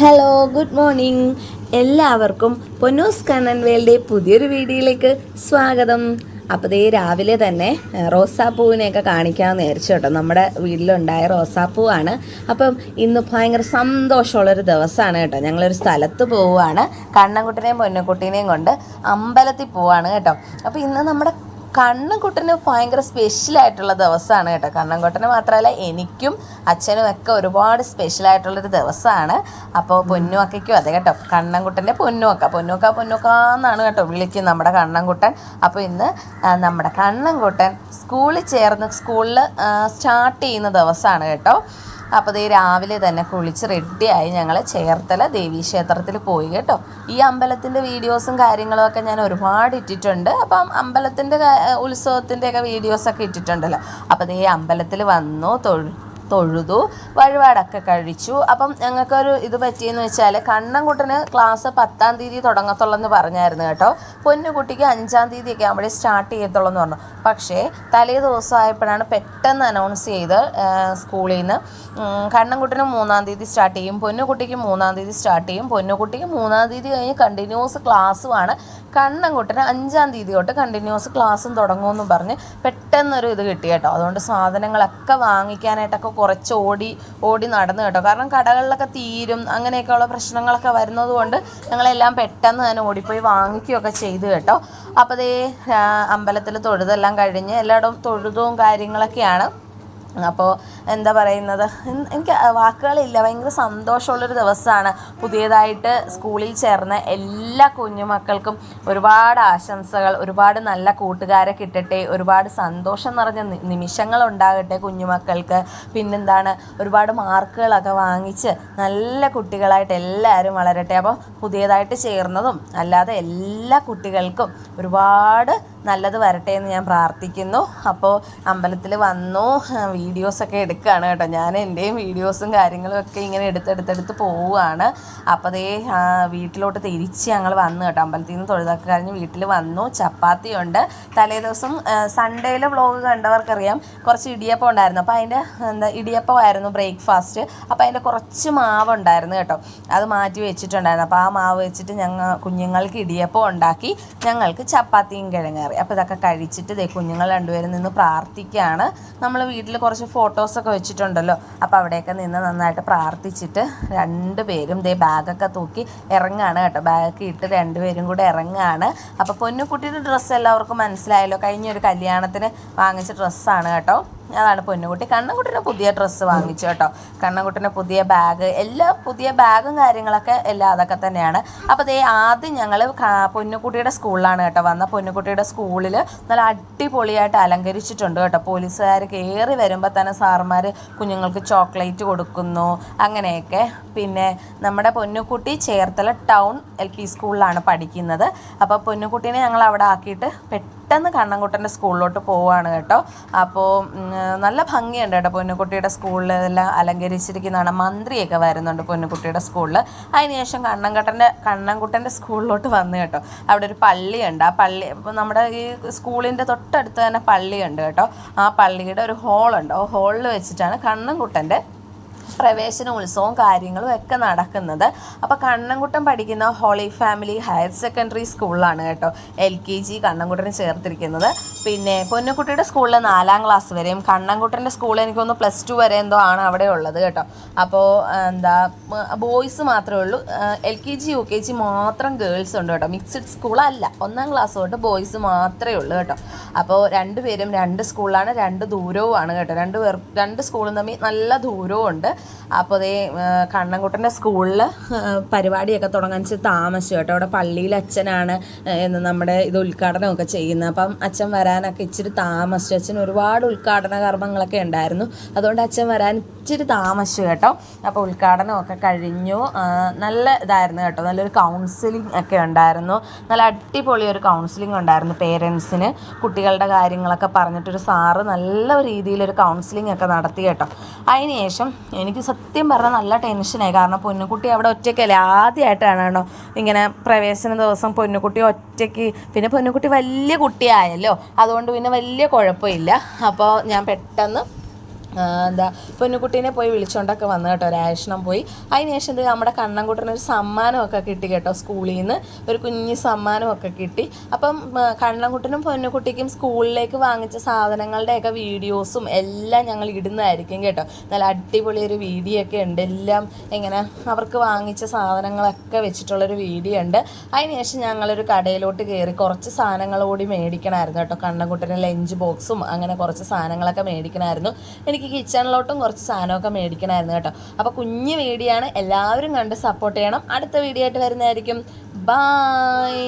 Hello good morning എല്ലാവർക്കും Ponnoos Kannan world പുതിയൊരു വീഡിയോയിലേക്ക് സ്വാഗതം. അപ്പോൾ ദേ രാവിലെ തന്നെ റോസാപ്പൂവിനെയൊക്കെ കാണിക്കാമെന്ന് വിചാരിച്ചു കേട്ടോ. നമ്മുടെ വീട്ടിലുണ്ടായ റോസാപ്പൂവാണ്. അപ്പം ഇന്ന് ഭയങ്കര സന്തോഷമുള്ളൊരു ദിവസമാണ് കേട്ടോ. ഞങ്ങളൊരു സ്ഥലത്ത് പോവുകയാണ്. കണ്ണൻകുട്ടിനെയും പൊന്നക്കുട്ടീനെയും കൊണ്ട് അമ്പലത്തിൽ പോവാണ് കേട്ടോ. അപ്പോൾ ഇന്ന് നമ്മുടെ കണ്ണൻകുട്ടന് ഭയങ്കര സ്പെഷ്യലായിട്ടുള്ള ദിവസമാണ് കേട്ടോ. കണ്ണൻകുട്ടന് മാത്രമല്ല എനിക്കും അച്ഛനും ഒക്കെ ഒരുപാട് സ്പെഷ്യലായിട്ടുള്ളൊരു ദിവസമാണ്. അപ്പോൾ പൊന്നുവക്കയ്ക്കും അതെ കേട്ടോ. കണ്ണൻകുട്ടന്റെ പൊന്നുവക്ക. പൊന്നുവക്ക പൊന്നുവക്ക എന്നാണ് കേട്ടോ വിളിക്കും നമ്മുടെ കണ്ണൻകുട്ടൻ. അപ്പോൾ ഇന്ന് നമ്മുടെ കണ്ണൻകുട്ടൻ സ്കൂളിൽ ചേർന്ന് സ്കൂളിൽ സ്റ്റാർട്ട് ചെയ്യുന്ന ദിവസമാണ് കേട്ടോ. അപ്പോൾ ദേ രാവിലെ തന്നെ കുളിച്ച് റെഡിയായി ഞങ്ങൾ ചേർത്തല ദേവീക്ഷേത്രത്തിൽ പോയി കേട്ടോ. ഈ അമ്പലത്തിന്റെ വീഡിയോസും കാര്യങ്ങളും ഒക്കെ ഞാൻ ഒരുപാട് ഇട്ടിട്ടുണ്ട്. അപ്പം അമ്പലത്തിന്റെ ഉത്സവത്തിന്റെയൊക്കെ വീഡിയോസൊക്കെ ഇട്ടിട്ടുണ്ടല്ലോ. അപ്പോൾ ഈ അമ്പലത്തിൽ വന്നു തൊഴു തൊഴുതു വഴിപാടൊക്കെ കഴിച്ചു. അപ്പം ഞങ്ങൾക്കൊരു ഇത് പറ്റിയെന്ന് വെച്ചാൽ കണ്ണൻകുട്ടന് ക്ലാസ് പത്താം തീയതി തുടങ്ങത്തുള്ളൂ എന്ന് പറഞ്ഞായിരുന്നു കേട്ടോ. പൊന്നുകുട്ടിക്ക് അഞ്ചാം തീയതി ഒക്കെ ആകുമ്പോഴേ സ്റ്റാർട്ട് ചെയ്യത്തുള്ളൂ എന്ന് പറഞ്ഞു. പക്ഷേ തലേ ദിവസം ആയപ്പോഴാണ് പെട്ടെന്ന് അനൗൺസ് ചെയ്ത് സ്കൂളിൽ നിന്ന് കണ്ണൻകുട്ടന് മൂന്നാം തീയതി സ്റ്റാർട്ട് ചെയ്യും പൊന്നുകുട്ടിക്ക് മൂന്നാം തീയതി സ്റ്റാർട്ട് ചെയ്യും. പൊന്നുകുട്ടിക്ക് മൂന്നാം തീയതി കഴിഞ്ഞ് കണ്ടിന്യൂസ് ക്ലാസ്സുമാണ് കണ്ണൻകുട്ടന് അഞ്ചാം തീയതി തൊട്ട് കണ്ടിന്യൂസ് ക്ലാസ്സും തുടങ്ങുമെന്ന് പറഞ്ഞ് പെട്ടെന്നൊരു ഇത് കിട്ടി കേട്ടോ. അതുകൊണ്ട് സാധനങ്ങളൊക്കെ വാങ്ങിക്കാനായിട്ടൊക്കെ കുറച്ച് ഓടി ഓടി നടന്നു കേട്ടോ. കാരണം കടകളിലൊക്കെ തീരും അങ്ങനെയൊക്കെയുള്ള പ്രശ്നങ്ങളൊക്കെ വരുന്നത് കൊണ്ട് ഞങ്ങളെല്ലാം പെട്ടെന്ന് തന്നെ ഓടിപ്പോയി വാങ്ങിക്കുകയൊക്കെ ചെയ്തു കേട്ടോ. അപ്പോൾ അതേ അമ്പലത്തിൽ തൊഴുതെല്ലാം കഴിഞ്ഞ് എല്ലായിടവും തൊഴുതും കാര്യങ്ങളൊക്കെയാണ്. അപ്പോൾ എന്താ പറയുന്നത്? എനിക്ക് വാക്കുകളില്ല. ഭയങ്കര സന്തോഷമുള്ളൊരു ദിവസമാണ് പുതിയതായിട്ട് സ്കൂളിൽ ചേർന്ന എല്ലാ കുഞ്ഞുമക്കൾക്കും ഒരുപാട് ആശംസകൾ ഒരുപാട് നല്ല കൂട്ടുകാരെ കിട്ടട്ടെ ഒരുപാട് സന്തോഷം നിറഞ്ഞ നിമിഷങ്ങൾ ഉണ്ടാകട്ടെ കുഞ്ഞുമക്കൾക്ക്. പിന്നെന്താണ്? ഒരുപാട് മാർക്കുകളൊക്കെ വാങ്ങിച്ച് നല്ല കുട്ടികളായിട്ട് എല്ലാവരും വളരട്ടെ. അപ്പോൾ പുതിയതായിട്ട് ചേർന്നതും അല്ലാതെ എല്ലാ കുട്ടികൾക്കും ഒരുപാട് നല്ലത് വരട്ടെ എന്ന് ഞാൻ പ്രാർത്ഥിക്കുന്നു. അപ്പോൾ അമ്പലത്തിൽ വന്നു വീഡിയോസൊക്കെ എടുക്കുകയാണ് കേട്ടോ. ഞാൻ എന്റെയും വീഡിയോസും കാര്യങ്ങളും ഒക്കെ ഇങ്ങനെ എടുത്തെടുത്തെടുത്ത് പോവുകയാണ്. അപ്പോൾ അതേ വീട്ടിലോട്ട് തിരിച്ച് ഞങ്ങൾ വന്നു കേട്ടോ. അമ്പലത്തിൽ നിന്ന് തൊഴുതൊക്കെ കഴിഞ്ഞ് വീട്ടിൽ വന്നു. ചപ്പാത്തി ഉണ്ട്. തലേ ദിവസം സൺഡേയിലെ വ്ളോഗ് കണ്ടവർക്കറിയാം. കുറച്ച് ഇടിയപ്പം ഉണ്ടായിരുന്നു. അപ്പോൾ അതിന്റെ എന്താ ഇടിയപ്പമായിരുന്നു ബ്രേക്ക്ഫാസ്റ്റ് അപ്പോൾ അതിന്റെ കുറച്ച് മാവ് ഉണ്ടായിരുന്നു കേട്ടോ. അത് മാറ്റി വെച്ചിട്ടുണ്ടായിരുന്നു. അപ്പോൾ ആ മാവ് വെച്ചിട്ട് ഞങ്ങൾ കുഞ്ഞുങ്ങൾക്ക് ഇടിയപ്പം ഉണ്ടാക്കി ഞങ്ങൾക്ക് ചപ്പാത്തിയും കിഴങ്ങേറി അപ്പോൾ ഇതൊക്കെ കഴിച്ചിട്ട് ഇതേ കുഞ്ഞുങ്ങൾ രണ്ടുപേരും നിന്ന് പ്രാർത്ഥിക്കുകയാണ് നമ്മൾ വീട്ടിൽ കുറച്ച് ഫോട്ടോസൊക്കെ വെച്ചിട്ടുണ്ടല്ലോ. അപ്പോൾ അവിടെയൊക്കെ നിന്ന് നന്നായിട്ട് പ്രാർത്ഥിച്ചിട്ട് രണ്ടുപേരും ഇതേ ബാഗൊക്കെ തൂക്കി ഇറങ്ങുകയാണ് കേട്ടോ. ബാഗൊക്കെ ഇട്ട് രണ്ടുപേരും കൂടെ ഇറങ്ങുകയാണ് അപ്പോൾ പൊന്നുകുട്ടിയുടെ ഡ്രസ്സ് എല്ലാവർക്കും മനസ്സിലായല്ലോ. കഴിഞ്ഞ ഒരു കല്യാണത്തിന് വാങ്ങിച്ച ഡ്രസ്സാണ് കേട്ടോ. അതാണ് പൊന്നുകുട്ടി. കണ്ണൻകുട്ടിന് പുതിയ ഡ്രസ്സ് വാങ്ങിച്ചു കേട്ടോ. കണ്ണൻകുട്ടിന് പുതിയ ബാഗ് എല്ലാ പുതിയ ബാഗും കാര്യങ്ങളൊക്കെ എല്ലാം അതൊക്കെ തന്നെയാണ്. അപ്പോൾ അതേ ആദ്യം ഞങ്ങൾ പൊന്നുകുട്ടിയുടെ സ്കൂളിലാണ് കേട്ടോ വന്ന. പൊന്നുകുട്ടിയുടെ സ്കൂളിൽ നല്ല അടിപൊളിയായിട്ട് അലങ്കരിച്ചിട്ടുണ്ട് കേട്ടോ. പോലീസുകാർ കയറി വരുമ്പോൾ തന്നെ സാർമാർ കുഞ്ഞുങ്ങൾക്ക് ചോക്ലേറ്റ് കൊടുക്കുന്നു അങ്ങനെയൊക്കെ. പിന്നെ നമ്മുടെ പൊന്നുകുട്ടി ചേർത്തല ടൗൺ എൽ പി സ്കൂളിലാണ് പഠിക്കുന്നത്. അപ്പോൾ പൊന്നുകുട്ടീനെ ഞങ്ങൾ അവിടെ ആക്കിയിട്ട് പെട്ടെന്ന് കണ്ണൻകുട്ടന്റെ സ്കൂളിലോട്ട് പോവുകയാണ് കേട്ടോ. അപ്പോൾ നല്ല ഭംഗിയുണ്ട് കേട്ടോ പൊന്നുകുട്ടിയുടെ സ്കൂളിൽ എല്ലാം അലങ്കരിച്ചിരിക്കുന്നതാണ്. മന്ത്രിയൊക്കെ വരുന്നുണ്ട് പൊന്നുകുട്ടിയുടെ സ്കൂളിൽ അതിനുശേഷം കണ്ണൻകുട്ടന്റെ കണ്ണൻകുട്ടന്റെ സ്കൂളിലോട്ട് വന്നു കേട്ടോ. അവിടെ ഒരു പള്ളിയുണ്ട്. ആ പള്ളി ഇപ്പോൾ നമ്മുടെ ഈ സ്കൂളിന്റെ തൊട്ടടുത്ത് തന്നെ പള്ളിയുണ്ട് കേട്ടോ. ആ പള്ളിയുടെ ഒരു ഹോളുണ്ട്. ആ ഹോളിൽ വെച്ചിട്ടാണ് കണ്ണൻകുട്ടന്റെ പ്രവേശന ഉത്സവവും കാര്യങ്ങളും ഒക്കെ നടക്കുന്നത്. അപ്പോൾ കണ്ണൻകുട്ടൻ പഠിക്കുന്ന ഹോളി ഫാമിലി ഹയർ സെക്കൻഡറി സ്കൂളിലാണ് കേട്ടോ. എൽ കെ ജി കണ്ണൻകുട്ടനെ ചേർത്തിരിക്കുന്നത്. പിന്നെ പൊന്നുകുട്ടിയുടെ സ്കൂളിൽ നാലാം ക്ലാസ് വരെയും കണ്ണൻകുട്ടന്റെ സ്കൂളിൽ എനിക്കൊന്ന് പ്ലസ് ടു വരെ എന്തോ ആണ് അവിടെ ഉള്ളത് കേട്ടോ. അപ്പോൾ എന്താ ബോയ്സ് മാത്രമേ ഉള്ളൂ. L K G U K G മാത്രം ഗേൾസ് ഉണ്ട് കേട്ടോ. മിക്സഡ് സ്കൂളല്ല ഒന്നാം ക്ലാസ് തൊട്ട് ബോയ്സ് മാത്രമേ ഉള്ളൂ കേട്ടോ. അപ്പോൾ രണ്ടുപേരും രണ്ട് സ്കൂളിലാണ് രണ്ട് ദൂരവുമാണ് കേട്ടോ. രണ്ട് പേർ രണ്ട് സ്കൂളും തമ്മിൽ നല്ല ദൂരവും ഉണ്ട്. അപ്പോൾ അതേ കണ്ണൻകുട്ടന്റെ സ്കൂളിൽ പരിപാടിയൊക്കെ തുടങ്ങാൻ താമസിച്ചു കേട്ടോ. അവിടെ പള്ളിയിൽ അച്ഛനാണ് എന്ന് നമ്മുടെ ഇത് ഉദ്ഘാടനമൊക്കെ ചെയ്യുന്നത്. അപ്പം അച്ഛൻ വരാനൊക്കെ ഇച്ചിരി താമസിച്ചു. അച്ഛൻ ഒരുപാട് ഉദ്ഘാടന കർമ്മങ്ങളൊക്കെ ഉണ്ടായിരുന്നു. അതുകൊണ്ട് അച്ഛൻ വരാൻ ഇച്ചിരി താമസിച്ചു കേട്ടോ. അപ്പോൾ ഉദ്ഘാടനമൊക്കെ കഴിഞ്ഞു. നല്ല ഇതായിരുന്നു കേട്ടോ. നല്ലൊരു കൗൺസിലിംഗ് ഒക്കെ ഉണ്ടായിരുന്നു. നല്ല അടിപൊളി ഒരു കൗൺസിലിംഗ് ഉണ്ടായിരുന്നു പേരൻസിന് കുട്ടികളുടെ കാര്യങ്ങളൊക്കെ പറഞ്ഞിട്ടൊരു സാറ് നല്ല രീതിയിലൊരു കൗൺസിലിംഗ് ഒക്കെ നടത്തി കേട്ടോ. അതിനുശേഷം എനിക്ക് സത്യം പറഞ്ഞാൽ നല്ല ടെൻഷനായി കാരണം പൊന്നുകുട്ടി അവിടെ ഒറ്റയ്ക്കല്ലേ. ആദ്യമായിട്ടാണ് കേട്ടോ ഇങ്ങനെ പ്രവേശന ദിവസം പൊന്നുകുട്ടി ഒറ്റയ്ക്ക്. പിന്നെ പൊന്നുകുട്ടി വലിയ കുട്ടിയായല്ലോ. അതുകൊണ്ട് പിന്നെ വലിയ കുഴപ്പമില്ല. അപ്പോൾ ഞാൻ പെട്ടെന്ന് എന്താ പൊന്നുകുട്ടീനെ പോയി വിളിച്ചുകൊണ്ടൊക്കെ വന്നു കേട്ടോ ഒരാഴ്ചണം പോയി. അതിനുശേഷം ഇത് നമ്മുടെ കണ്ണൻകുട്ടന് ഒരു സമ്മാനമൊക്കെ കിട്ടി കേട്ടോ സ്കൂളിൽ നിന്ന് ഒരു കുഞ്ഞു സമ്മാനമൊക്കെ കിട്ടി. അപ്പം കണ്ണൻകുട്ടനും പൊന്നുകുട്ടിക്കും സ്കൂളിലേക്ക് വാങ്ങിച്ച സാധനങ്ങളുടെയൊക്കെ വീഡിയോസും എല്ലാം ഞങ്ങൾ ഇടുന്നതായിരിക്കും കേട്ടോ. നല്ല അടിപൊളി ഒരു വീഡിയോ ഒക്കെ ഉണ്ട്. എല്ലാം എങ്ങനെ അവർക്ക് വാങ്ങിച്ച സാധനങ്ങളൊക്കെ വെച്ചിട്ടുള്ളൊരു വീഡിയോ ഉണ്ട്. അതിനുശേഷം ഞങ്ങളൊരു കടയിലോട്ട് കയറി കുറച്ച് സാധനങ്ങളോടി മേടിക്കണമായിരുന്നു കേട്ടോ. കണ്ണൻകുട്ടന് ലഞ്ച് ബോക്സും അങ്ങനെ കുറച്ച് സാധനങ്ങളൊക്കെ മേടിക്കണമായിരുന്നു. എനിക്ക് കിച്ചണിലോട്ടും കുറച്ച് സാധനമൊക്കെ മേടിക്കണമായിരുന്നു കേട്ടോ. അപ്പോൾ കുഞ്ഞ് വീഡിയോ ആണ് എല്ലാവരും കണ്ട് സപ്പോർട്ട് ചെയ്യണം. അടുത്ത വീഡിയോ ആയിട്ട് വരുന്നതായിരിക്കും. ബായ്